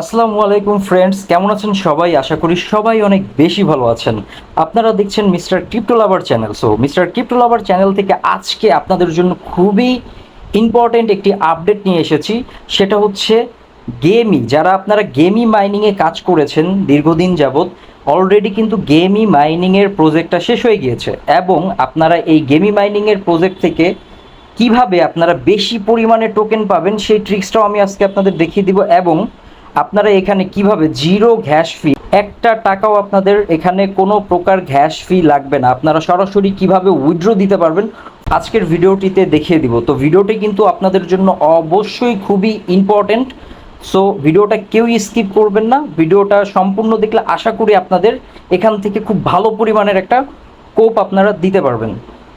আসসালামু আলাইকুম ফ্রেন্ডস কেমন আছেন সবাই? আশা করি সবাই অনেক বেশি ভালো আছেন। আপনারা দেখছেন Mister Crypto Lover channel. So Mister Crypto Lover channel থেকে আজকে আপনাদের জন্য খুবই ইম্পর্টেন্ট একটি আপডেট নিয়ে এসেছি। সেটা হচ্ছে গেমি যারা আপনারা গেমি মাইনিংয়ে কাজ করেছেন দীর্ঘদিন যাবৎ অলরেডি কিন্তু গেমি মাইনিংয়ের প্রজেক্টটা শেষ হয়ে গিয়েছে। এবং আপনারা এই গেমি মাইনিংয়ের প্রজেক্ট থেকে কীভাবে আপনারা বেশি পরিমাণে টোকেন পাবেন, সেই ট্রিক্সটাও আমি আজকে আপনাদের দেখিয়ে দিব। এবং আপনারা এখানে কীভাবে জিরো ঘ্যাস ফি? একটা টাকাও আপনাদের এখানে কোনো প্রকার ঘ্যাস ফি লাগবে না। আপনারা সরাসরি কীভাবে উইথড্র দিতে পারবেন, আজকের ভিডিওটিতে দেখিয়ে দিব। তো ভিডিওটি কিন্তু আপনাদের জন্য অবশ্যই খুবই ইম্পর্টেন্ট সো ভিডিওটা কেউই স্কিপ করবেন না। ভিডিওটা সম্পূর্ণ দেখলে আশা করি আপনাদের এখান থেকে খুব ভালো পরিমাণের একটা কোপ আপনারা দিতে পারবেন।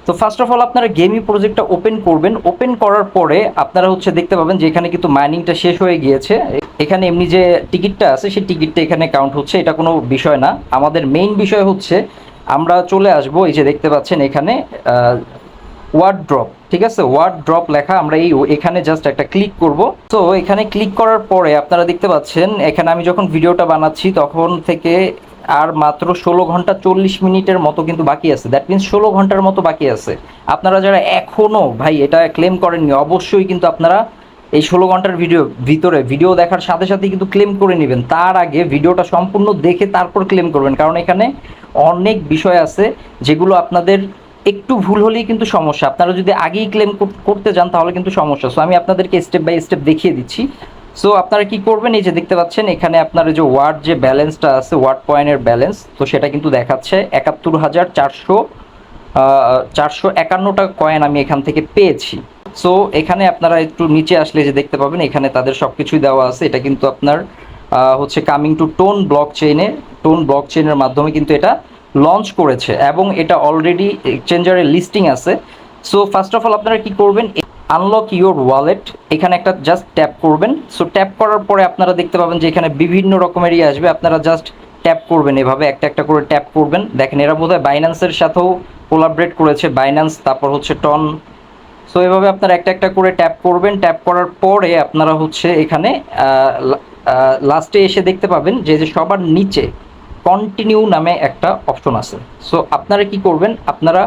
তো ফার্স্ট অফ অল আপনারা গেমি প্রজেক্টটা ওপেন করবেন। ওপেন করার পরে আপনারা হচ্ছে দেখতে পাবেন যে এখানে কিন্তু মাইনিংটা শেষ হয়ে গিয়েছে। এখানে এমনি যে টিকিটটা আছে, সেই টিকিটটা এখানে কাউন্ট হচ্ছে, এটা কোনো বিষয় না। আমাদের মেইন বিষয় হচ্ছে, আমরা চলে আসব, এই যে দেখতে পাচ্ছেন এখানে ওয়ার্ড ড্রপ ঠিক আছে? ওয়ার্ড ড্রপ লেখা আমরা এই এখানে জাস্ট একটা ক্লিক করব। তো এখানে ক্লিক করার পরে আপনারা দেখতে পাচ্ছেন, এখানে আমি যখন ভিডিওটা বানাচ্ছি, তখন থেকে আর মাত্র ষোলো ঘণ্টা চল্লিশ মিনিটের মতো কিন্তু বাকি আছে। দ্যাট মিনস ষোলো ঘণ্টার মতো বাকি আছে। আপনারা যারা এখনও ভাই এটা ক্লেম করেননি, অবশ্যই কিন্তু আপনারা এই ষোলো ঘণ্টার ভিডিও ভিতরে ভিডিও দেখার সাথে সাথে কিন্তু ক্লেম করে নেবেন। তার আগে ভিডিওটা সম্পূর্ণ দেখে তারপর ক্লেম করবেন। কারণ এখানে অনেক বিষয় আছে যেগুলো আপনাদের একটু ভুল হলেই কিন্তু সমস্যা। আপনারা যদি আগেই ক্লেম করতে যান তাহলে কিন্তু সমস্যা। সো আমি আপনাদেরকে স্টেপ বাই স্টেপ দেখিয়ে দিচ্ছি। সো আপনারা কি করবেন? এই যে দেখতে পাচ্ছেন, এখানে আপনার যে ওয়ার্ড যে ব্যালেন্সটা আছে, ওয়ার্ড পয়েন্টের ব্যালেন্স, তো সেটা কিন্তু দেখাচ্ছে। একাত্তর হাজার চারশো চারশো একান্নটা কয়েন আমি এখান থেকে পেয়েছি। সো এখানে আপনারা একটু নিচে আসলে যে দেখতে পাবেন, এখানে তাদের সব কিছুই দেওয়া আছে। এটা কিন্তু আপনার হচ্ছে কামিং টু টোন ব্লক চেইনে টোন ব্লক চেইনের মাধ্যমে কিন্তু এটা লঞ্চ করেছে। এবং এটা অলরেডি এক্সচেঞ্জারের লিস্টিং আছে। সো ফার্স্ট অফ অল আপনারা কি করবেন? আনলক ইউর ওয়ালেট এখানে একটা জাস্ট ট্যাপ করবেন। সো ট্যাপ করার পরে আপনারা দেখতে পাবেন যে এখানে বিভিন্ন রকমের ইয়ে আসবে। আপনারা জাস্ট ট্যাপ করবেন এভাবে, একটা একটা করে ট্যাপ করবেন। দেখেন, এরা বোধহয় বাইন্যান্সের সাথেও কোলাবরেট করেছে। বাইন্যান্স তারপর হচ্ছে টন সো এভাবে আপনারা একটা একটা করে ট্যাপ করবেন। ট্যাপ করার পরে আপনারা হচ্ছে এখানে লাস্টে এসে দেখতে পাবেন যে যে সবার নিচে কন্টিনিউ নামে একটা অপশন আছে। সো আপনারা কি করবেন? আপনারা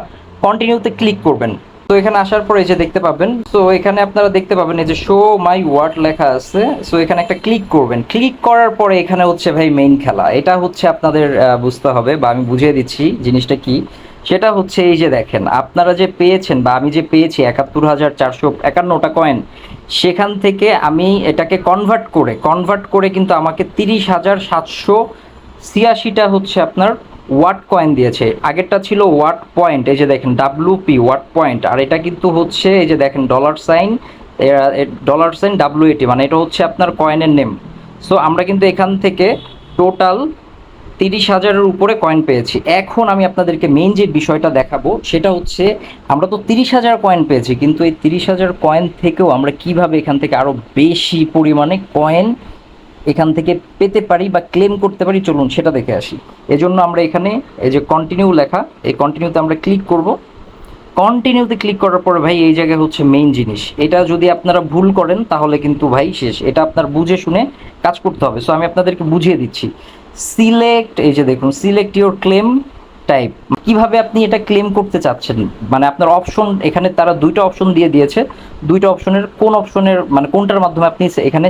কন্টিনিউতে ক্লিক করবেন। তো এখানে আসার পরে এই যে দেখতে পাবেন তো এখানে আপনারা দেখতে পাবেন এই যে শো মাই ওয়ার্ড লেখা আছে সো এখানে একটা ক্লিক করবেন। ক্লিক করার পরে এখানে হচ্ছে ভাই মেইন খেলা। এটা হচ্ছে আপনাদের বুঝতে হবে বা আমি বুঝিয়ে দিচ্ছি জিনিসটা কি। সেটা হচ্ছে এই যে দেখেন, আপনারা যে পেয়েছেন বা আমি যে পেয়েছি একাত্তর হাজার চারশো একান্নটা কয়েন সেখান থেকে আমি এটাকে কনভার্ট করে কনভার্ট করে কিন্তু আমাকে তিরিশ হাজার সাতশো ছিয়াশিটা হচ্ছে আপনার ওয়াট কয়েন দিয়েছে। আগেরটা ছিল ওয়াট পয়েন্ট, এই যে দেখেন ডাব্লু পি ওয়াট পয়েন্ট। আর এটা কিন্তু হচ্ছে, এই যে দেখেন dollar sign dollar sign W এটি মানে এটা হচ্ছে আপনার কয়েনের নেম সো আমরা কিন্তু এখান থেকে টোটাল তিরিশ হাজারের উপরে কয়েন পেয়েছি। এখন আমি আপনাদেরকে মেইন যে বিষয়টা দেখাবো, সেটা হচ্ছে, আমরা তো তিরিশ হাজার কয়েন পেয়েছি, কিন্তু এই তিরিশ হাজার কয়েন থেকেও আমরা কীভাবে এখান থেকে আরও বেশি পরিমাণে কয়েন এখান থেকে পেতে পারি বা ক্লেম করতে পারি, চলুন সেটা দেখে আসি। এজন্য আমরা এখানে এই যে কন্টিনিউ লেখা, এই কন্টিনিউতে আমরা ক্লিক করব। কন্টিনিউতে ক্লিক করার পরে ভাই, এই জায়গায় হচ্ছে মেইন জিনিস। এটা যদি আপনারা ভুল করেন, তাহলে কিন্তু ভাই শেষ। এটা আপনার বুঝে শুনে কাজ করতে হবে। সো আমি আপনাদেরকে বুঝিয়ে দিচ্ছি। সিলেক্ট এই যে দেখুন সিলেক্ট ইউর ক্লেম টাইপ কীভাবে আপনি এটা ক্লেম করতে চাচ্ছেন? মানে আপনার অপশন এখানে তারা দুইটা অপশন দিয়ে দিয়েছে। দুইটা অপশনের কোন অপশনের মানে কোনটার মাধ্যমে আপনি এখানে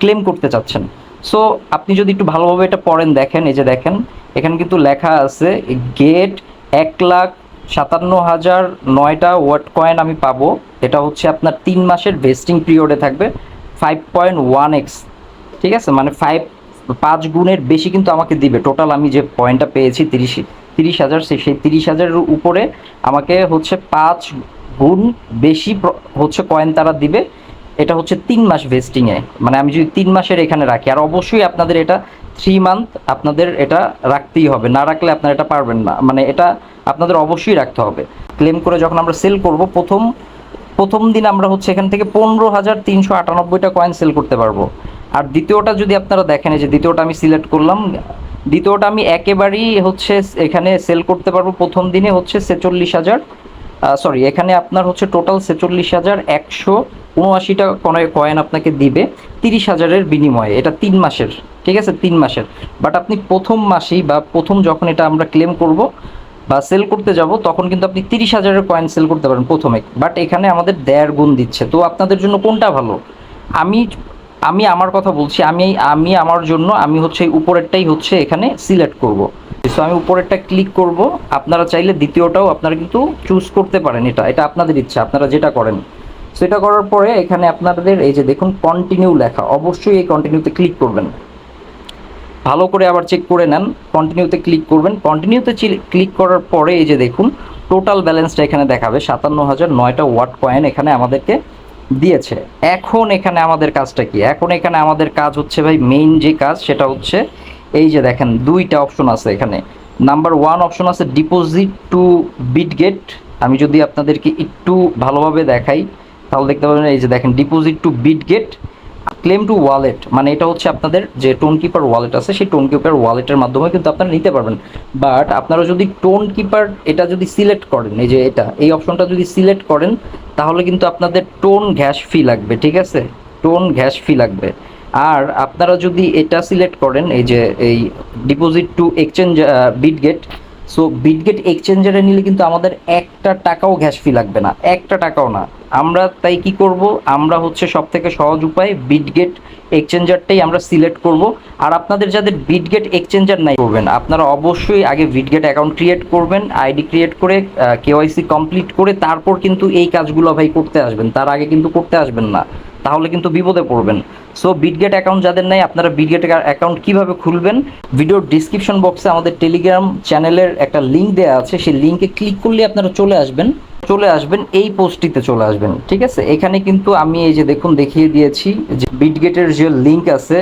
ক্লেম করতে চাচ্ছেন। সো আপনি যদি একটু ভালোভাবে এটা পড়েন, দেখেন, এই যে দেখেন, এখানে কিন্তু লেখা আছে গেট এক লাখ সাতান্ন হাজার নয়টা ওয়াট কয়েন আমি পাবো। এটা হচ্ছে আপনার তিন মাসের ভেস্টিং পিরিয়ডে থাকবে ফাইভ পয়েন্ট ওয়ান এক্স ঠিক আছে? মানে ফাইভ পাঁচ গুণের বেশি কিন্তু আমাকে দিবে। টোটাল আমি যে পয়েন্টটা পেয়েছি, তিরিশ তিরিশ হাজার সেই তিরিশ হাজারের উপরে আমাকে হচ্ছে পাঁচ গুণ বেশি হচ্ছে কয়েন তারা দিবে। এটা হচ্ছে তিন মাস ভেস্টিংয়ে মানে আমি যদি তিন মাসের এখানে রাখি, আর অবশ্যই আপনাদের এটা থ্রি মান্থ আপনাদের এটা রাখতেই হবে। না রাখলে আপনারা এটা পারবেন না। মানে এটা আপনাদের অবশ্যই রাখতে হবে। ক্লেম করে যখন আমরা সেল করব, প্রথম প্রথম দিন আমরা হচ্ছে এখান থেকে পনেরো হাজার তিনশো আটানব্বইটা কয়েন সেল করতে পারব। আর দ্বিতীয়টা যদি আপনারা দেখেন যে দ্বিতীয়টা আমি সিলেক্ট করলাম, দ্বিতীয়টা আমি একেবারেই হচ্ছে এখানে সেল করতে পারব। প্রথম দিনে হচ্ছে ছেচল্লিশ হাজার সরি এখানে আপনার হচ্ছে টোটাল ছেচল্লিশ হাজার একশো উনআশিটা কয়েন আপনাকে দিবে তিরিশ হাজারের বিনিময়ে। এটা তিন মাসের, ঠিক আছে? তিন মাসের। বাট আপনি প্রথম মাসেই বা প্রথম যখন এটা আমরা ক্লেম করব বা সেল করতে যাব, তখন কিন্তু আপনি তিরিশ হাজারের কয়েন সেল করতে পারেন প্রথমে। বাট এখানে আমাদের দেড় গুণ দিচ্ছে। তো আপনাদের জন্য কোনটা ভালো? আমি আমি আমার কথা বলছি, আমি আমি আমার জন্য, আমি হচ্ছে উপরেরটাই হচ্ছে এখানে সিলেক্ট করব। সো আমি উপরেরটা ক্লিক করব। আপনারা চাইলে দ্বিতীয়টাও আপনারা কিন্তু চুজ করতে পারেন এটা। এটা আপনাদের ইচ্ছা, আপনারা যেটা করেন। সেটা করার পরে এখানে আপনাদের এই যে দেখুন কন্টিনিউ লেখা। অবশ্যই এই কন্টিনিউতে ক্লিক করবেন। ভালো করে আবার চেক করে নেন। কন্টিনিউতে ক্লিক করবেন। কন্টিনিউতে ক্লিক করার পরে এই যে দেখুন টোটাল ব্যালেন্সটা এখানে দেখাবে। সাতান্ন হাজার নয়টা ওয়াট কয়েন এখানে আমাদেরকে দিয়েছে। এখন এখানে আমাদের কাজটা কি? এখন এখানে আমাদের কাজ হচ্ছে ভাই মেইন যে কাজ, সেটা হচ্ছে এই যে দেখেন, দুইটা অপশন আছে এখানে। নাম্বার ওয়ান অপশন আছে ডিপোজিট টু বিটগেট আমি যদি আপনাদেরকে একটু ভালোভাবে দেখাই তাহলে দেখতে পাবেন এই যে দেখেন deposit to Bitget claim to wallet মানে এটা হচ্ছে আপনাদের যে টোন কিপার ওয়ালেট আছে, সেই টোন কিপার ওয়ালেটের মাধ্যমে কিন্তু আপনারা নিতে পারবেন। বাট আপনারা যদি টোন কিপার এটা যদি সিলেক্ট করেন, এই যে এটা, এই অপশনটা যদি সিলেক্ট করেন, তাহলে কিন্তু আপনাদের টোন গ্যাস ফি লাগবে, ঠিক আছে? টোন গ্যাস ফি লাগবে। আর আপনারা যদি এটা সিলেক্ট করেন, এই যে এই deposit to exchange Bitget so Bitget এক্সচেঞ্জারে নিলে কিন্তু আমাদের একটা টাকাও গ্যাস ফি লাগবে না, একটা টাকাও না। আমরা তাই কি করব? আমরা হচ্ছে সব থেকে সহজ উপায় বিটগেট এক্সচেঞ্জারটাই আমরা সিলেক্ট করব। আর আপনাদের যাদের বিটগেট এক্সচেঞ্জার নাই, করবেন। আপনারা অবশ্যই আগে বিটগেট অ্যাকাউন্ট ক্রিয়েট করবেন আইডি ক্রিয়েট করে কেওয়াইসি কমপ্লিট করে, তারপর কিন্তু এই কাজগুলো ভাই করতে আসবেন। তার আগে কিন্তু করতে আসবেন না। তাহলে কিন্তু বিপদে পড়বেন। সো বিটগেট অ্যাকাউন্ট যাদের নেই, আপনারা বিটগেট অ্যাকাউন্ট কীভাবে খুলবেন? ভিডিওর ডিসক্রিপশন বক্সে আমাদের টেলিগ্রাম চ্যানেলের একটা লিঙ্ক দেওয়া আছে। সেই লিঙ্কে ক্লিক করলে আপনারা চলে আসবেন। চলে আসবেন, এই পোস্টটিতে চলে আসবেন, ঠিক আছে? এখানে কিন্তু আমি এই যে দেখুন, দেখিয়ে দিয়েছি যে বিটগেটের যে লিঙ্ক আছে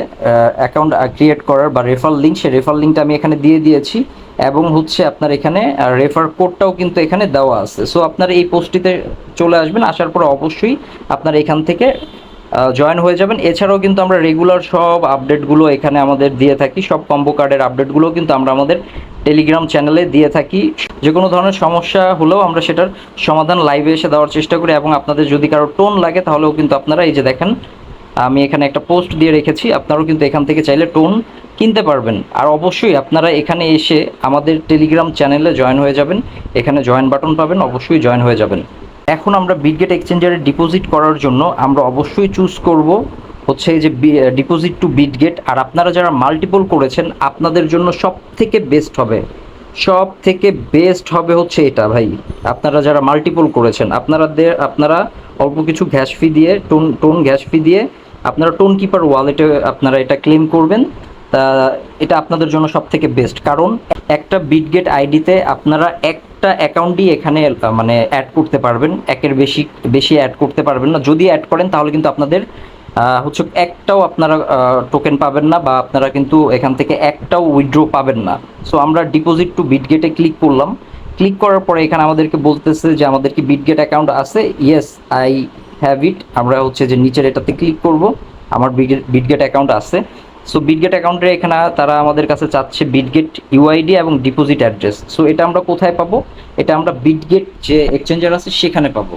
অ্যাকাউন্ট ক্রিয়েট করার বা রেফার লিঙ্ক সেই রেফার লিঙ্কটা আমি এখানে দিয়ে দিয়েছি। এবং হচ্ছে আপনার এখানে রেফার কোডটাও কিন্তু এখানে দেওয়া আছে। সো আপনার এই পোস্টটিতে চলে আসবেন। আসার পর অবশ্যই আপনার এখান থেকে জয়েন হয়ে যাবেন। এছাড়াও কিন্তু আমরা রেগুলার সব আপডেটগুলো এখানে আমাদের দিয়ে থাকি। সব কম্বো কার্ডের আপডেটগুলো কিন্তু আমরা আমাদের টেলিগ্রাম চ্যানেলে দিয়ে থাকি। যে কোনো ধরনের সমস্যা হলেও আমরা সেটার সমাধান লাইভে এসে দেওয়ার চেষ্টা করি এবং আপনাদের যদি কারও টোন লাগে, তাহলেও কিন্তু আপনারা এই যে দেখেন, আমি এখানে একটা পোস্ট দিয়ে রেখেছি। আপনারাও কিন্তু এখান থেকে চাইলে টোন কিনতে পারবেন। আর অবশ্যই আপনারা এখানে এসে আমাদের টেলিগ্রাম চ্যানেলে জয়েন হয়ে যাবেন। এখানে জয়েন বাটন পাবেন, অবশ্যই জয়েন হয়ে যাবেন। এখন আমরা বিটগেট এক্সচেঞ্জারে ডিপোজিট করার জন্য আমরা অবশ্যই চুজ করব হচ্ছে যে ডিপোজিট টু বিটগেট আর আপনারা যারা মাল্টিপল করেছেন, আপনাদের জন্য সব থেকে বেস্ট হবে। সব থেকে বেস্ট হবে হচ্ছে এটা ভাই। আপনারা যারা মাল্টিপল করেছেন আপনারা আপনারা অল্প কিছু গ্যাস ফি দিয়ে টোন টোন গ্যাস ফি দিয়ে আপনারা টোন কিপার ওয়ালেটে আপনারা এটা ক্লেম করবেন। এটা আপনাদের জন্য সব থেকে বেস্ট কারণ একটা বিটগেট আইডিতে আপনারা একটা অ্যাকাউন্টই এখানে মানে অ্যাড করতে পারবেন। একের বেশি বেশি অ্যাড করতে পারবেন না। যদি অ্যাড করেন, তাহলে কিন্তু আপনাদের হচ্ছে একটাও আপনারা টোকেন পাবেন না বা আপনারা কিন্তু এখান থেকে একটাও উইথড্র পাবেন না। সো আমরা ডিপোজিট টু বিটগেটে ক্লিক করলাম। ক্লিক করার পরে এখানে আমাদেরকে বলতেছে যে আমাদের কি বিটগেট অ্যাকাউন্ট আছে? ইয়েস আই হ্যাভ ইট আমরা হচ্ছে যে নিচের এটাতে ক্লিক করব। আমার বিটগেট অ্যাকাউন্ট আছে। সো বিটগেট অ্যাকাউন্টে এখানে তারা আমাদের কাছে চাচ্ছে বিটগেট ইউআইডি এবং ডিপোজিট অ্যাড্রেস সো এটা আমরা কোথায় পাবো? এটা আমরা বিটগেট যে এক্সচেঞ্জার আছে সেখানে পাবো।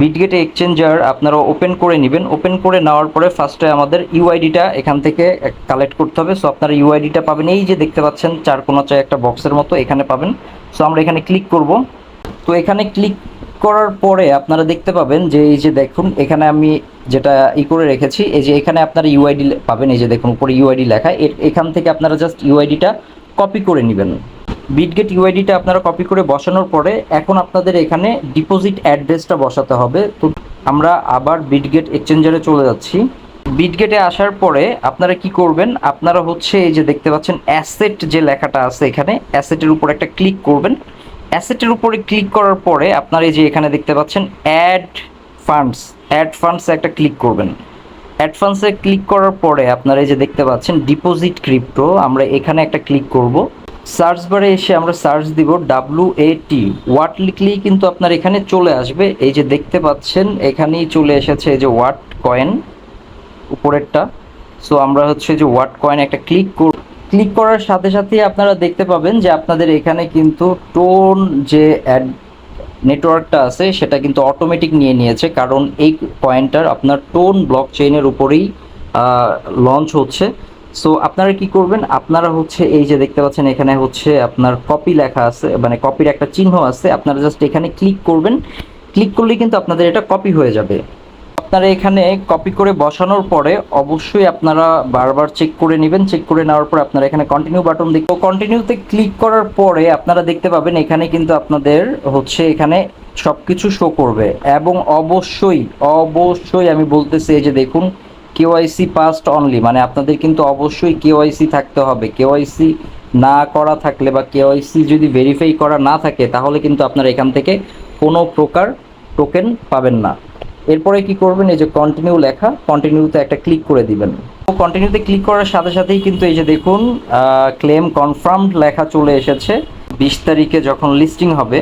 বিটগেট এক্সচেঞ্জার আপনারা ওপেন করে নেবেন। ওপেন করে নেওয়ার পরে ফার্স্টে আমাদের ইউআইডিটা এখান থেকে কালেক্ট করতে হবে। সো আপনারা ইউআইডিটা পাবেন। এই যে দেখতে পাচ্ছেন, চার কোনো চায় একটা বক্সের মতো এখানে পাবেন। সো আমরা এখানে ক্লিক করব। তো এখানে ক্লিক করার পরে আপনারা দেখতে পাবেন যে এই যে দেখুন, এখানে আমি যেটা ই করে রেখেছি, এই যে এখানে আপনারা ইউআইডি পাবেন, এই যে দেখুন, উপরে ইউআইডি লেখা। এখান থেকে আপনারা জাস্ট ইউআইডিটা কপি করে নেবেন। বিটগেট ইউআইডিটা আপনারা কপি করে বসানোর পরে এখন আপনাদের এখানে ডিপোজিট অ্যাড্রেসটা বসাতে হবে। তো আমরা আবার বিটগেট এক্সচেঞ্জারে চলে যাচ্ছি। বিটগেটে আসার পরে আপনারা কি করবেন, আপনারা হচ্ছে এই যে দেখতে পাচ্ছেন অ্যাসেট যে লেখাটা আছে এখানে অ্যাসেটের উপর একটা ক্লিক করবেন। অ্যাসেটের উপরে ক্লিক করার পরে আপনারা এই যে এখানে দেখতে পাচ্ছেন অ্যাড ফান্ডস। অ্যাড ফান্ডসে একটা ক্লিক করবেন। অ্যাড ফান্ডসে ক্লিক করার পরে আপনারা এই যে দেখতে পাচ্ছেন ডিপোজিট ক্রিপ্টো, আমরা এখানে একটা ক্লিক করব। সার্চ বারে এসে আমরা সার্চ দিব ডাব্লু এ টি। ওয়াট লিখলেই কিন্তু আপনার এখানে চলে আসবে। এই যে দেখতে পাচ্ছেন, এখানেই চলে এসেছে এই যে ওয়াট কয়েন, উপরেরটা। সো আমরা হচ্ছে যে ওয়াট কয়েন একটা ক্লিক করব ক্লিক করার সাথে সাথে আপনারা দেখতে পাবেন যে আপনাদের এখানে কিন্তু টোন যে অ্যাড নেটওয়ার্কটা আছে, সেটা কিন্তু অটোমেটিক নিয়ে নিয়েছে। কারণ এই কয়েনটার আপনার টোন ব্লক চেইনের উপরেই লঞ্চ হচ্ছে। সো আপনারা কি করবেন? আপনারা হচ্ছে এই যে দেখতে পাচ্ছেন, এখানে হচ্ছে আপনার কপি লেখা আছে মানে কপির একটা চিহ্ন আছে। আপনারা জাস্ট এখানে ক্লিক করবেন। ক্লিক করলেই কিন্তু আপনাদের এটা কপি হয়ে যাবে। আপনারা এখানে কপি করে বসানোর পরে অবশ্যই আপনারা বারবার চেক করে নেবেন। চেক করে নেওয়ার পর আপনারা এখানে কন্টিনিউ বাটন দেখো কন্টিনিউতে ক্লিক করার পরে আপনারা দেখতে পাবেন এখানে কিন্তু আপনাদের হচ্ছে এখানে সব কিছু শো করবে। এবং অবশ্যই অবশ্যই আমি বলতেছি এই যে দেখুন কেওয়াইসি পাস্ট অনলি মানে আপনাদের কিন্তু অবশ্যই কেওয়াইসি থাকতে হবে। কেওয়াইসি না করা থাকলে বা কেওয়াইসি যদি ভেরিফাই করা না থাকে, তাহলে কিন্তু আপনারা এখান থেকে কোনো প্রকার টোকেন পাবেন না। এরপরে কি করবেন? এই যে কন্টিনিউ লেখা কন্টিনিউতে একটা ক্লিক করে দিবেন। কন্টিনিউতে ক্লিক করার সাথে সাথেই কিন্তু এই যে দেখুন ক্লেম কনফার্মড লেখা চলে এসেছে। বিশ তারিখে যখন লিস্টিং হবে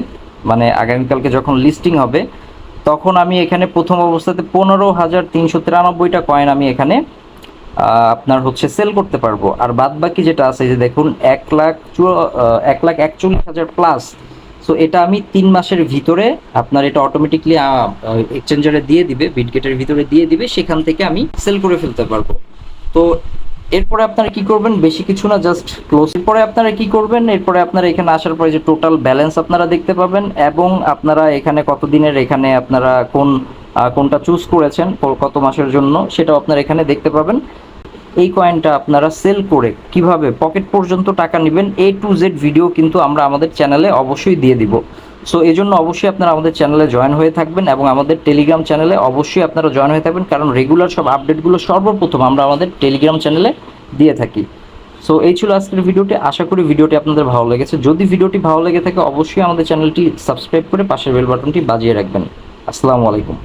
মানে আগামীকালকে যখন লিস্টিং হবে, তখন আমি এখানে প্রথম অবস্থাতে পনেরো হাজার তিনশো তিরানব্বইটা কয়েন আমি এখানে আপনার হচ্ছে সেল করতে পারব। আর বাদ বাকি যেটা আছে যে দেখুন, এক লাখ এক লাখ একচল্লিশ হাজার প্লাস সো এটা আমি তিন মাসের ভিতরে আপনার এটা অটোমেটিকলি এক্সচেঞ্জারে দিয়ে দিবে বিটগেটের ভিতরে দিয়ে দিবে, সেখান থেকে আমি সেল করে ফেলতে পারব। তো, এরপরে আপনারা কি করবেন? বেশি কিছু না জাস্ট ক্লোজ পরে আপনারা কি করবেন? এরপরে আপনারা এখানে আসার পরে যে টোটাল ব্যালেন্স আপনারা দেখতে পাবেন, এবং আপনারা এখানে কত দিনের এখানে আপনারা কোন কোনটা চুজ করেছেন, কত মাসের জন্য, সেটাও আপনারা এখানে দেখতে পাবেন। এই কয়েনটা আপনারা সেল করে কীভাবে পকেট পর্যন্ত টাকা নেবেন এ টু জেড ভিডিও কিন্তু আমরা আমাদের চ্যানেলে অবশ্যই দিয়ে দিব। সো এই জন্য অবশ্যই আপনারা আমাদের চ্যানেলে জয়েন হয়ে থাকবেন এবং আমাদের টেলিগ্রাম চ্যানেলে অবশ্যই আপনারা জয়েন হয়ে থাকবেন কারণ রেগুলার সব আপডেটগুলো সর্বপ্রথম আমরা আমাদের টেলিগ্রাম চ্যানেলে দিয়ে থাকি। সো এই ছিল আজকের ভিডিওটি আশা করি ভিডিওটি আপনাদের ভালো লেগেছে। যদি ভিডিওটি ভালো লেগে থাকে অবশ্যই আমাদের চ্যানেলটি সাবস্ক্রাইব করে পাশের বেল বাটনটি বাজিয়ে রাখবেন। আসসালামু আলাইকুম।